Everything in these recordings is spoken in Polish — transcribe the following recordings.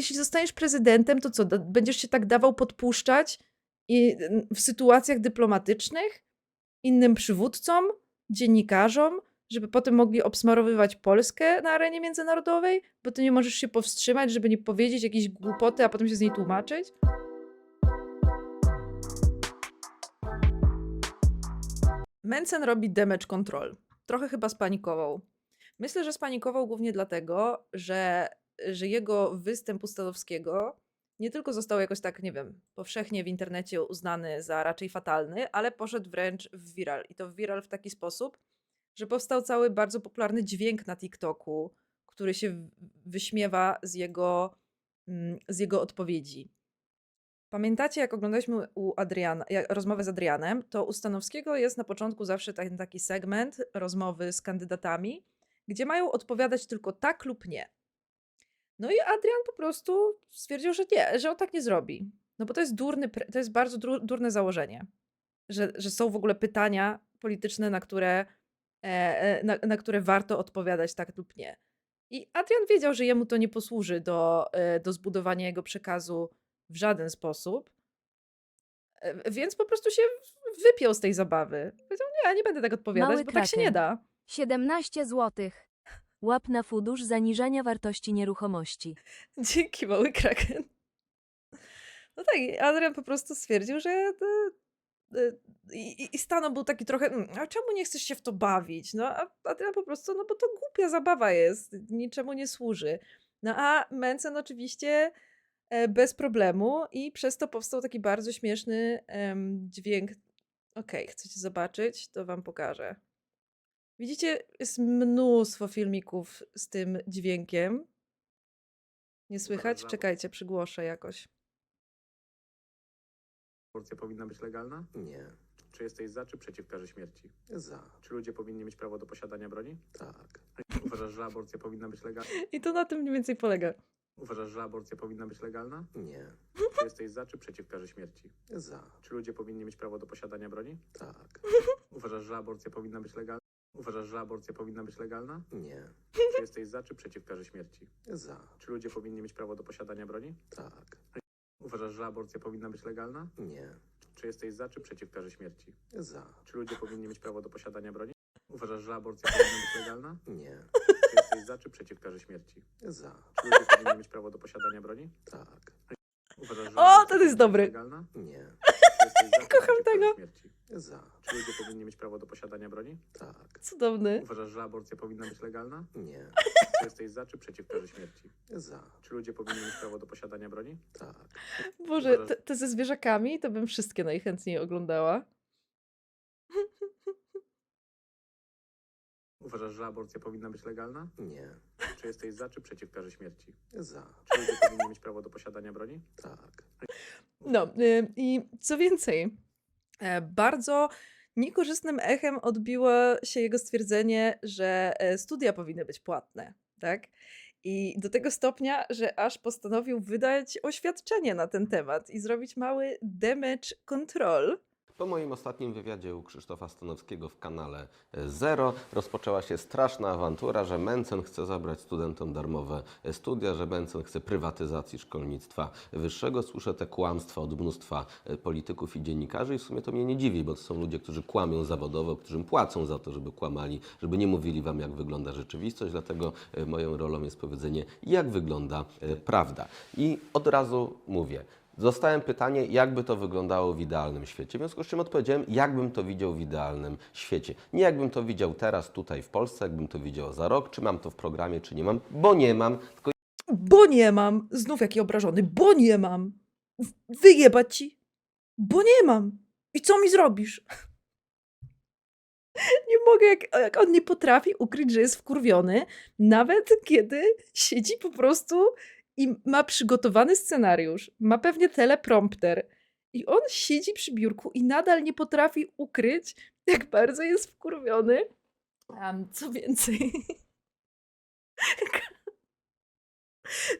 jeśli zostaniesz prezydentem, to co, będziesz się tak dawał podpuszczać i, w sytuacjach dyplomatycznych innym przywódcom, dziennikarzom, żeby potem mogli obsmarowywać Polskę na arenie międzynarodowej, bo ty nie możesz się powstrzymać, żeby nie powiedzieć jakiejś głupoty, a potem się z niej tłumaczyć? Mencen robi damage control. Trochę chyba spanikował. Myślę, że spanikował głównie dlatego, że, że jego występ u Stanowskiego nie tylko został jakoś tak, nie wiem, powszechnie w internecie uznany za raczej fatalny, ale poszedł wręcz w viral. I to w viral w taki sposób, że powstał cały bardzo popularny dźwięk na TikToku, który się wyśmiewa z jego, mm, z jego odpowiedzi. Pamiętacie, jak oglądaliśmy u Adriana, rozmowę z Adrianem, to u Stanowskiego jest na początku zawsze ten taki segment rozmowy z kandydatami, gdzie mają odpowiadać tylko tak lub nie. No i Adrian po prostu stwierdził, że nie, że on tak nie zrobi. No bo to jest durny, to jest bardzo durne założenie, że, że są w ogóle pytania polityczne, na które, e, e, na, na które warto odpowiadać tak lub nie. I Adrian wiedział, że jemu to nie posłuży do, e, do zbudowania jego przekazu w żaden sposób, więc po prostu się wypiął z tej zabawy. Powiedział, nie, ja nie będę tak odpowiadać, Mały bo tak się nie da. 17 zł. Łap na fundusz zaniżania wartości nieruchomości. Dzięki, mały kraken. No tak, Adrian po prostu stwierdził, że. e, e, I, i- Stano był taki trochę, "Mm, a czemu nie chcesz się w to bawić? No, a Adrian po prostu, no bo to głupia zabawa jest, niczemu nie służy. No a Mencen oczywiście e, bez problemu i przez to powstał taki bardzo śmieszny dźwięk. Okej, chcecie zobaczyć? To wam pokażę. Widzicie, jest mnóstwo filmików z tym dźwiękiem. Nie słychać? Czekajcie, przygłoszę jakoś. Aborcja powinna być legalna? Nie. Czy jesteś za czy przeciw karze śmierci? Za. Czy ludzie powinni mieć prawo do posiadania broni? Tak. Uważasz, że aborcja powinna być legalna? I to na tym mniej więcej polega. Uważasz, że aborcja powinna być legalna? Nie. Czy jesteś za czy przeciw karze śmierci? Za. Czy ludzie powinni mieć prawo do posiadania broni? Tak. Uważasz, że aborcja powinna być legalna? Uważasz, że aborcja powinna być legalna? Nie. Czy jesteś za czy przeciw karze śmierci? Za. Czy ludzie powinni mieć prawo do posiadania broni? Tak. Uważasz, że aborcja powinna być legalna? Nie. Czy jesteś za czy przeciw karze śmierci? Za. Czy ludzie powinni mieć prawo do posiadania broni? Uważasz, że aborcja powinna być legalna? Nie. Czy jesteś za czy przeciw karze śmierci? Za. Czy ludzie powinni mieć prawo do posiadania broni? Tak. Uważasz, że O, aborcja ten jest powinna być dobry. Legalna? Nie. Jesteś za Kocham tego. Śmierci? Za. Czy ludzie powinni mieć prawo do posiadania broni? Tak. Cudowny. Uważasz, że aborcja powinna być legalna? Nie. Czy jesteś za czy przeciw karze śmierci? Za. Czy ludzie powinni mieć prawo do posiadania broni? Tak. Boże, Uważasz- te, te ze zwierzakami to bym wszystkie najchętniej oglądała. Uważasz, że aborcja powinna być legalna? Nie. Czy jesteś za czy przeciw karze śmierci? Za. Czy ludzie powinni mieć prawo do posiadania broni? Tak. No y, i co więcej, e, bardzo niekorzystnym echem odbiło się jego stwierdzenie, że e, studia powinny być płatne, tak? I do tego stopnia, że aż postanowił wydać oświadczenie na ten temat i zrobić mały damage control. Po moim ostatnim wywiadzie u Krzysztofa Stanowskiego w kanale Zero rozpoczęła się straszna awantura, że Mencen chce zabrać studentom darmowe studia, że Mencen chce prywatyzacji szkolnictwa wyższego. Słyszę te kłamstwa od mnóstwa e, polityków i dziennikarzy i w sumie to mnie nie dziwi, bo to są ludzie, którzy kłamią zawodowo, którym płacą za to, żeby kłamali, żeby nie mówili wam, jak wygląda rzeczywistość. Dlatego e, moją rolą jest powiedzenie, jak wygląda e, prawda. I od razu mówię, Dostałem pytanie, jakby to wyglądało w idealnym świecie. W związku z czym odpowiedziałem, jakbym to widział w idealnym świecie. Nie jakbym to widział teraz, tutaj w Polsce, jakbym to widział za rok, czy mam to w programie, czy nie mam, bo nie mam, tylko Bo nie mam. Znów jaki obrażony. Bo nie mam. Wyjebać ci. Bo nie mam. I co mi zrobisz? Nie mogę, jak, jak on nie potrafi ukryć, że jest wkurwiony, nawet kiedy siedzi po prostu i ma przygotowany scenariusz, ma pewnie teleprompter i on siedzi przy biurku i nadal nie potrafi ukryć, jak bardzo jest wkurwiony. Am, co więcej...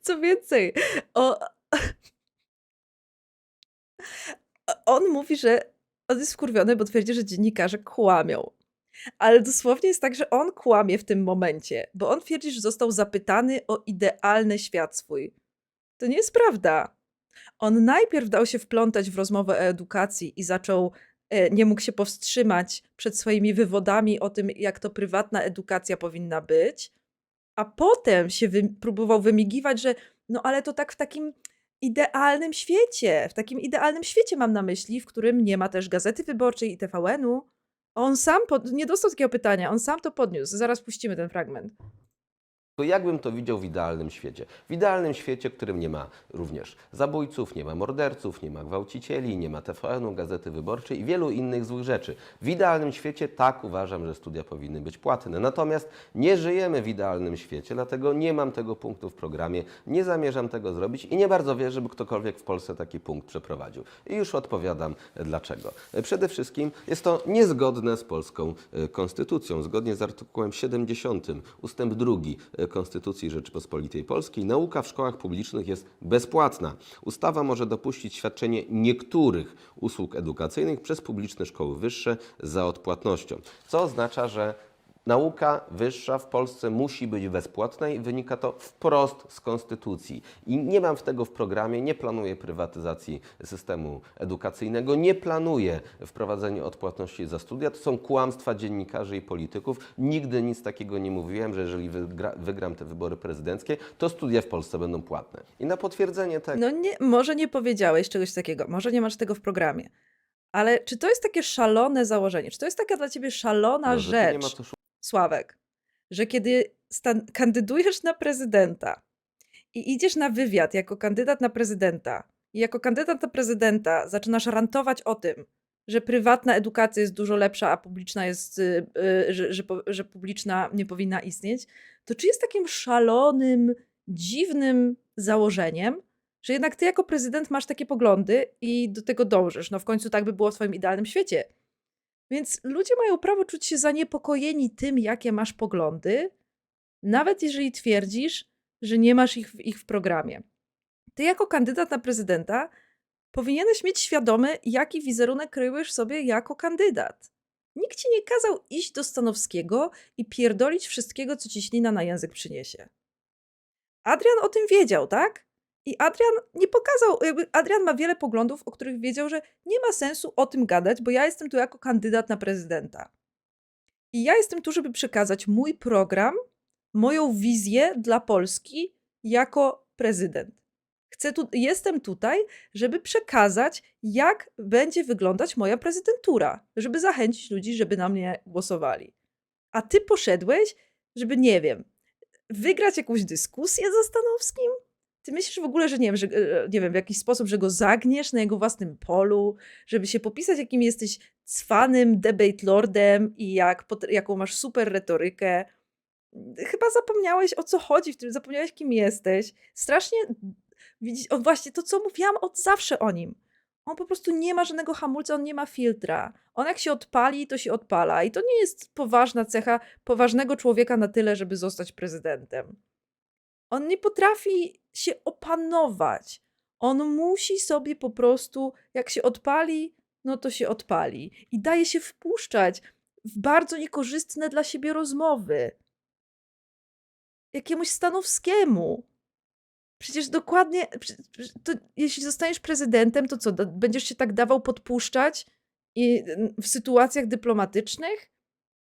Co więcej, o... on mówi, że on jest wkurwiony, bo twierdzi, że dziennikarze kłamią. Ale dosłownie jest tak, że on kłamie w tym momencie, bo on twierdzi, że został zapytany o idealny świat swój. To nie jest prawda. On najpierw dał się wplątać w rozmowę o edukacji i zaczął, e, nie mógł się powstrzymać przed swoimi wywodami o tym, jak to prywatna edukacja powinna być, a potem się wy, próbował wymigiwać, że no ale to tak w takim idealnym świecie, w takim idealnym świecie mam na myśli, w którym nie ma też Gazety Wyborczej i TVN-u. On sam, pod, nie dostał takiego pytania, on sam to podniósł. Zaraz puścimy ten fragment. To jakbym to widział w idealnym świecie? W idealnym świecie, w którym nie ma również zabójców, nie ma morderców, nie ma gwałcicieli, nie ma TVN-u, Gazety Wyborczej i wielu innych złych rzeczy. W idealnym świecie tak uważam, że studia powinny być płatne. Natomiast nie żyjemy w idealnym świecie, dlatego nie mam tego punktu w programie, nie zamierzam tego zrobić i nie bardzo wierzę, żeby ktokolwiek w Polsce taki punkt przeprowadził. I już odpowiadam e, dlaczego. E, Przede wszystkim jest to niezgodne z polską e, konstytucją. Zgodnie z artykułem 70 ustęp 2 Konstytucji Rzeczypospolitej Polskiej nauka w szkołach publicznych jest bezpłatna. Ustawa może dopuścić świadczenie niektórych usług edukacyjnych przez publiczne szkoły wyższe za odpłatnością, co oznacza, że Nauka wyższa w Polsce musi być bezpłatna i wynika to wprost z Konstytucji. I nie mam w tego w programie, nie planuję prywatyzacji systemu edukacyjnego, nie planuję wprowadzenia odpłatności za studia. To są kłamstwa dziennikarzy i polityków. Nigdy nic takiego nie mówiłem, że jeżeli wygra, wygram te wybory prezydenckie, to studia w Polsce będą płatne. I na potwierdzenie tego. No nie, może nie powiedziałeś czegoś takiego, może nie masz tego w programie. Ale czy to jest takie szalone założenie? Czy to jest taka dla ciebie szalona tu rzecz, Sławek, że kiedy kandydujesz na prezydenta i idziesz na wywiad jako kandydat na prezydenta i jako kandydat na prezydenta zaczynasz rantować o tym, że prywatna edukacja jest dużo lepsza, a publiczna jest, y, y, że, że, że publiczna nie powinna istnieć, to czy jest takim szalonym, dziwnym założeniem, że jednak ty jako prezydent masz takie poglądy i do tego dążysz? No w końcu tak by było w twoim idealnym świecie. Więc ludzie mają prawo czuć się zaniepokojeni tym, jakie masz poglądy, nawet jeżeli twierdzisz, że nie masz ich, w- ich w programie. Ty, jako kandydat na prezydenta, powinieneś mieć świadomy, jaki wizerunek kryjesz sobie jako kandydat. Nikt ci nie kazał iść do Stanowskiego i pierdolić wszystkiego, co ci ślina na język przyniesie. Adrian o tym wiedział, tak? I Adrian nie pokazał, jakby Adrian ma wiele poglądów, o których wiedział, że nie ma sensu o tym gadać, bo ja jestem tu jako kandydat na prezydenta. I ja jestem tu, żeby przekazać mój program, moją wizję dla Polski jako prezydent. Chcę tu, jestem tutaj, żeby przekazać, jak będzie wyglądać moja prezydentura, żeby zachęcić ludzi, żeby na mnie głosowali. A ty poszedłeś, żeby, nie wiem, wygrać jakąś dyskusję ze Stanowskim? Ty myślisz w ogóle, że nie wiem, że, e, nie wiem, w jakiś sposób, że go zagniesz na jego własnym polu, żeby się popisać, jakim jesteś cwanym debate lordem i jak, jaką masz super retorykę. Chyba zapomniałeś o co chodzi w tym, zapomniałeś kim jesteś. Strasznie, widzisz, o właśnie to, co mówiłam od zawsze o nim. On po prostu nie ma żadnego hamulca, on nie ma filtra. On jak się odpali, to się odpala. I to nie jest poważna cecha poważnego człowieka na tyle, żeby zostać prezydentem. On nie potrafi się opanować. On musi sobie po prostu, jak się odpali, no to się odpali. I daje się wpuszczać w bardzo niekorzystne dla siebie rozmowy. Jakiemuś Stanowskiemu. Przecież dokładnie, to jeśli zostaniesz prezydentem, to co, będziesz się tak dawał podpuszczać i, w sytuacjach dyplomatycznych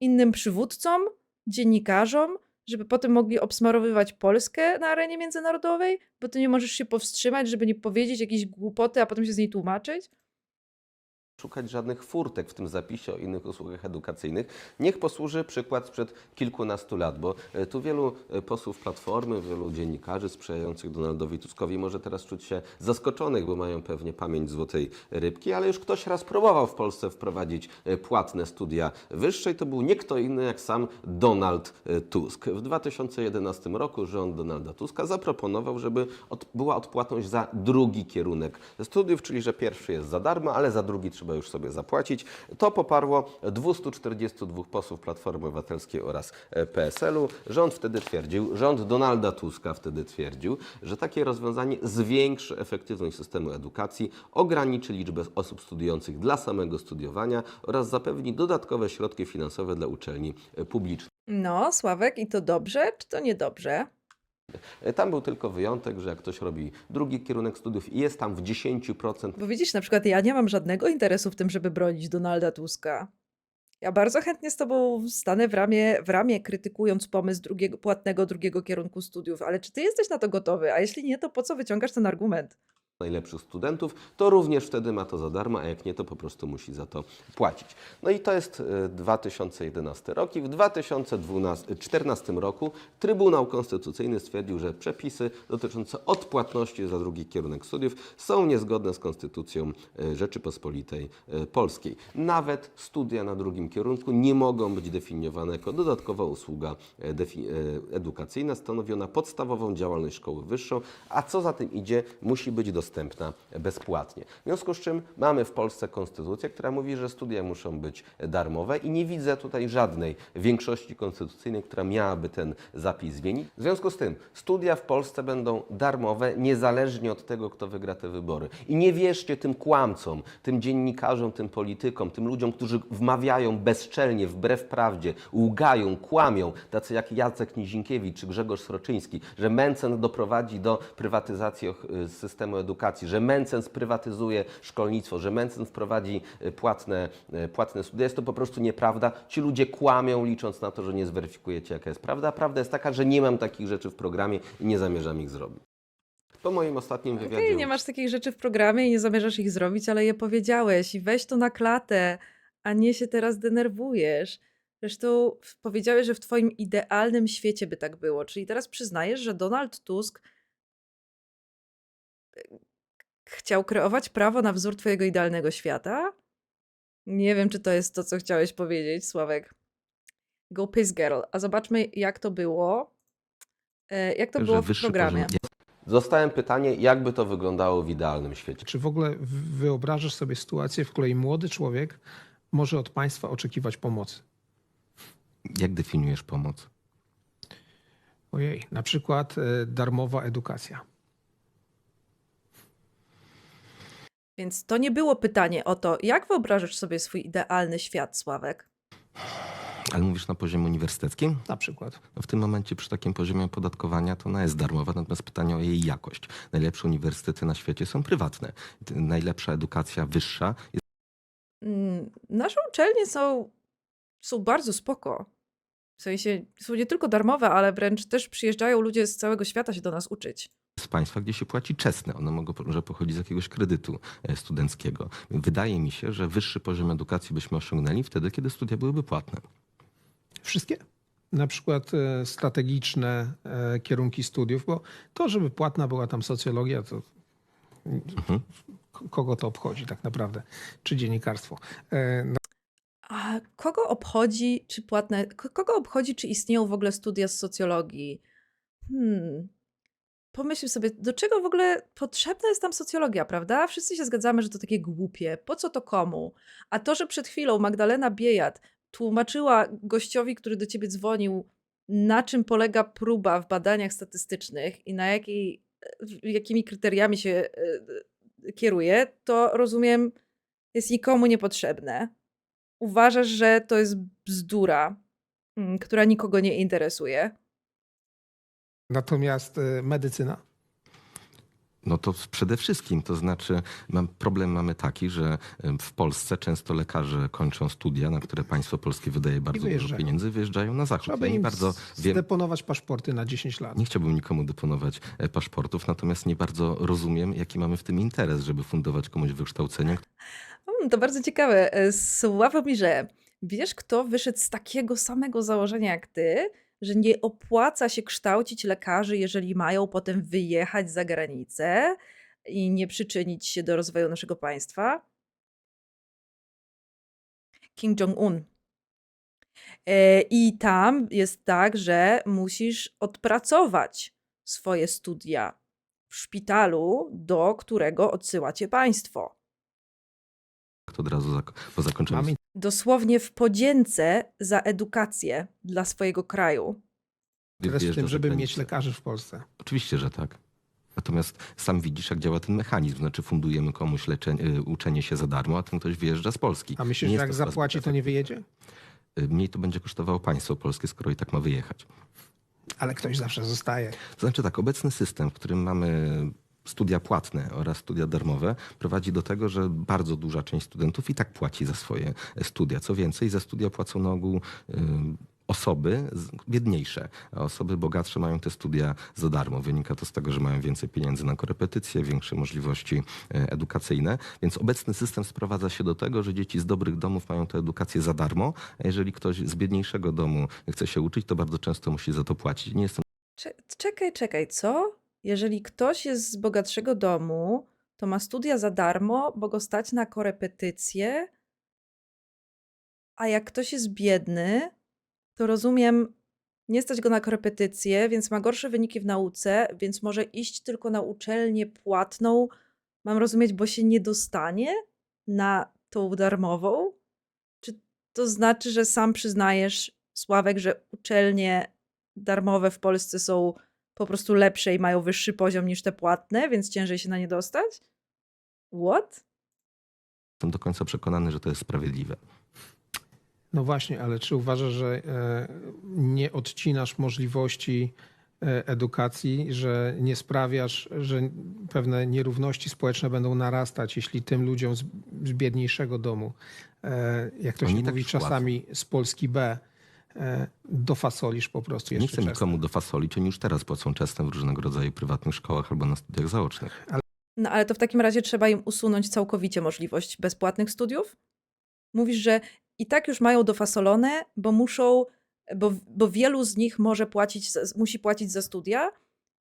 innym przywódcom, dziennikarzom, żeby potem mogli obsmarowywać Polskę na arenie międzynarodowej, bo ty nie możesz się powstrzymać, żeby nie powiedzieć jakiejś głupoty, a potem się z niej tłumaczyć? Szukać żadnych furtek w tym zapisie o innych usługach edukacyjnych. Niech posłuży przykład sprzed kilkunastu lat, bo e, tu wielu e, posłów Platformy, wielu dziennikarzy sprzyjających Donaldowi Tuskowi może teraz czuć się zaskoczonych, bo mają pewnie pamięć złotej rybki, ale już ktoś raz próbował w Polsce wprowadzić e, płatne studia wyższe i to był nie kto inny jak sam Donald Tusk. W 2011 roku rząd Donalda Tuska zaproponował, żeby od, była odpłatność za drugi kierunek studiów, czyli że pierwszy jest za darmo, ale za drugi trzeba już sobie zapłacić. To poparło 242 posłów Platformy Obywatelskiej oraz e, PSL-u. Rząd wtedy twierdził, rząd Donalda Tuska wtedy twierdził, że takie rozwiązanie zwiększy efektywność systemu edukacji, ograniczy liczbę osób studiujących dla samego studiowania oraz zapewni dodatkowe środki finansowe dla uczelni e, publicznych. No, Sławek, i to dobrze, czy to niedobrze? E, Tam był tylko wyjątek, że jak ktoś robi drugi kierunek studiów i jest tam w 10%, Bo widzisz, na przykład ja nie mam żadnego interesu w tym, żeby bronić Donalda Tuska. Ja bardzo chętnie z tobą stanę w ramię, w ramię krytykując pomysł drugiego, płatnego drugiego kierunku studiów, ale czy ty jesteś na to gotowy? A jeśli nie, to po co wyciągasz ten argument? Najlepszych studentów, to również wtedy ma to za darmo, a jak nie, to po prostu musi za to płacić. No i to jest e, 2011 rok i w 2014 roku Trybunał Konstytucyjny stwierdził, że przepisy dotyczące odpłatności za drugi kierunek studiów są niezgodne z Konstytucją e, Rzeczypospolitej e, Polskiej. Nawet studia na drugim kierunku nie mogą być definiowane jako dodatkowa usługa e, e, edukacyjna stanowiona podstawową działalność szkoły wyższą, a co za tym idzie, musi być dostępna bezpłatnie. W związku z czym mamy w Polsce konstytucję, która mówi, że studia muszą być darmowe i nie widzę tutaj żadnej większości konstytucyjnej, która miałaby ten zapis zmienić. W związku z tym studia w Polsce będą darmowe, niezależnie od tego, kto wygra te wybory. I nie wierzcie tym kłamcom, tym dziennikarzom, tym politykom, tym ludziom, którzy wmawiają bezczelnie, wbrew prawdzie, łgają, kłamią, tacy jak Jacek Nizinkiewicz czy Grzegorz Sroczyński, że Mencen doprowadzi do prywatyzacji systemu edukacji, że Mencen sprywatyzuje szkolnictwo, że Mencen wprowadzi y, płatne, y, płatne studia. Jest to po prostu nieprawda. Ci ludzie kłamią, licząc na to, że nie zweryfikujecie, jaka jest prawda. A prawda jest taka, że nie mam takich rzeczy w programie i nie zamierzam ich zrobić. Po moim ostatnim Okej, wywiadzie... nie masz takich rzeczy w programie i nie zamierzasz ich zrobić, ale je powiedziałeś i weź to na klatę, a nie się teraz denerwujesz. Zresztą powiedziałeś, że w twoim idealnym świecie by tak było. Czyli teraz przyznajesz, że Donald Tusk chciał kreować prawo na wzór twojego idealnego świata? Nie wiem, czy to jest to, co chciałeś powiedzieć, Sławek. Go Piss Girl. A zobaczmy, jak to było. e, Jak to że było w programie. Zostałem pytanie, jakby to wyglądało w idealnym świecie. Czy w ogóle wyobrażasz sobie sytuację, w której młody człowiek może od państwa oczekiwać pomocy? Jak definiujesz pomoc? Ojej, na przykład e, darmowa edukacja. Więc to nie było pytanie o to, jak wyobrażasz sobie swój idealny świat, Sławek? Ale mówisz na poziomie uniwersyteckim? Na przykład. No w tym momencie przy takim poziomie opodatkowania to ona jest darmowa, natomiast pytanie o jej jakość. Najlepsze uniwersytety na świecie są prywatne. Najlepsza edukacja wyższa jest Mm, Nasze uczelnie są, są bardzo spoko. W sensie są nie tylko darmowe, ale wręcz też przyjeżdżają ludzie z całego świata się do nas uczyć. Z państwa, gdzie się płaci czesne. One mogą może pochodzić z jakiegoś kredytu e, studenckiego. Wydaje mi się, że wyższy poziom edukacji byśmy osiągnęli wtedy, kiedy studia byłyby płatne. Wszystkie. Na przykład e, strategiczne e, kierunki studiów, bo to, żeby płatna była tam socjologia, to k- kogo to obchodzi tak naprawdę? Czy dziennikarstwo? E, A kogo obchodzi, czy płatne, ko- kogo obchodzi, czy istnieją w ogóle studia z socjologii? Hmm. Pomyśl sobie, do czego w ogóle potrzebna jest tam socjologia, prawda? Wszyscy się zgadzamy, że to takie głupie. Po co to komu? A to, że przed chwilą Magdalena Biejat tłumaczyła gościowi, który do ciebie dzwonił, na czym polega próba w badaniach statystycznych i na jakiej, jakimi kryteriami się e, kieruje, to rozumiem, jest nikomu niepotrzebne uważasz, że to jest bzdura, mm, która nikogo nie interesuje. Natomiast e, medycyna? No to przede wszystkim, to znaczy mam, problem mamy taki, że em, w Polsce często lekarze kończą studia, na które państwo polskie wydaje bardzo dużo pieniędzy, wyjeżdżają na zachód. Trzeba Ja nie bardzo wiem, zdeponować paszporty na 10 lat. Nie chciałbym nikomu deponować e, paszportów, natomiast nie bardzo rozumiem, jaki mamy w tym interes, żeby fundować komuś wykształcenie, Mm, to bardzo ciekawe. E, Sławomirze, wiesz, kto wyszedł z takiego samego założenia jak ty, że nie opłaca się kształcić lekarzy, jeżeli mają potem wyjechać za granicę i nie przyczynić się do rozwoju naszego państwa? Kim Jong-un. E, I tam jest tak, że musisz odpracować swoje studia w szpitalu, do którego odsyła cię państwo. to od razu zak- po zakończeniu Mamy dosłownie w podzięce za edukację dla swojego kraju. w wyjeżdża tym, żeby mieć lekarzy w Polsce. Oczywiście, że tak. Natomiast sam widzisz, jak działa ten mechanizm. Znaczy fundujemy komuś leczenie, y, uczenie się za darmo, a ten ktoś wyjeżdża z Polski. A myślisz, Nie że jak zapłaci, to nie wyjedzie? Y, Mniej to będzie kosztowało państwo polskie, skoro i tak ma wyjechać. ale ktoś zawsze zostaje. To znaczy tak, obecny system, w którym mamy studia płatne oraz studia darmowe, prowadzi do tego, że bardzo duża część studentów i tak płaci za swoje studia. Co więcej, za studia płacą na ogół y, osoby biedniejsze, a osoby bogatsze mają te studia za darmo. Wynika to z tego, że mają więcej pieniędzy na korepetycje, większe możliwości e, edukacyjne, więc obecny system sprowadza się do tego, że dzieci z dobrych domów mają tę edukację za darmo, a jeżeli ktoś z biedniejszego domu chce się uczyć, to bardzo często musi za to płacić. Nie jestem Cze- Czekaj, czekaj, co? Jeżeli ktoś jest z bogatszego domu, to ma studia za darmo, bo go stać na korepetycje, a jak ktoś jest biedny, to rozumiem, nie stać go na korepetycje, więc ma gorsze wyniki w nauce, więc może iść tylko na uczelnię płatną, mam rozumieć, bo się nie dostanie na tą darmową? Czy to znaczy, że sam przyznajesz, Sławek, że uczelnie darmowe w Polsce są po prostu lepsze i mają wyższy poziom niż te płatne, więc ciężej się na nie dostać? What? do końca przekonany, że to jest sprawiedliwe. No właśnie, ale czy uważasz, że e, nie odcinasz możliwości e, edukacji, że nie sprawiasz, że pewne nierówności społeczne będą narastać, jeśli tym ludziom z, biedniejszego domu, e, jak to się tak mówi płacą. czasami z Polski B, dofasolisz po prostu Nie jeszcze chcę czasem. nikomu dofasolić, oni już teraz płacą czesne w różnego rodzaju prywatnych szkołach albo na studiach zaocznych. No ale to w takim razie trzeba im usunąć całkowicie możliwość bezpłatnych studiów? Mówisz, że i tak już mają dofasolone, bo muszą, bo, bo wielu z nich może płacić, musi płacić za studia,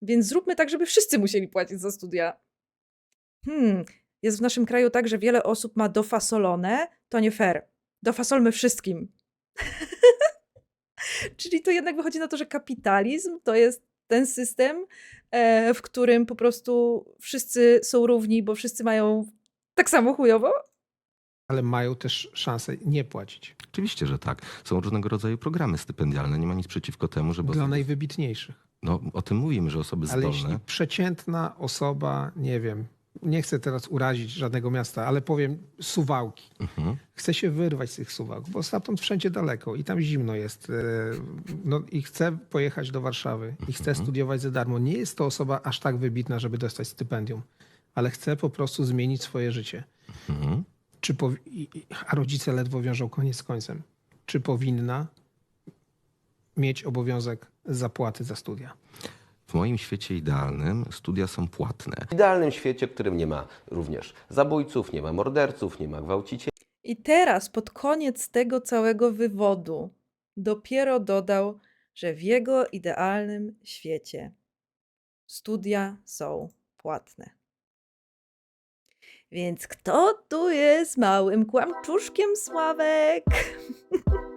więc zróbmy tak, żeby wszyscy musieli płacić za studia. Hmm, jest w naszym kraju tak, że wiele osób ma dofasolone, to nie fair. Dofasolmy wszystkim. Czyli to jednak wychodzi na to, że kapitalizm to jest ten system, e, w którym po prostu wszyscy są równi, bo wszyscy mają tak samo chujowo? Ale mają też szansę nie płacić. Oczywiście, że tak. Są różnego rodzaju programy stypendialne. Nie ma nic przeciwko temu, żeby Dla osoby, najwybitniejszych. no, o tym mówimy, że osoby Ale zdolne. jeśli przeciętna osoba, nie wiem, nie chcę teraz urazić żadnego miasta, ale powiem suwałki. Mhm. Chce się wyrwać z tych suwałk, bo stamtąd wszędzie daleko i tam zimno jest. e, No, I chce pojechać do Warszawy i chce studiować za darmo. Nie jest to osoba aż tak wybitna, żeby dostać stypendium, ale chce po prostu zmienić swoje życie. Mhm. Czy powi- a rodzice ledwo wiążą koniec z końcem. Czy powinna mieć obowiązek zapłaty za studia? W moim świecie idealnym studia są płatne. W idealnym świecie, w którym nie ma również zabójców, nie ma morderców, nie ma gwałcicieli, I teraz, pod koniec tego całego wywodu, dopiero dodał, że w jego idealnym świecie studia są płatne. Więc kto tu jest małym kłamczuszkiem, Sławek?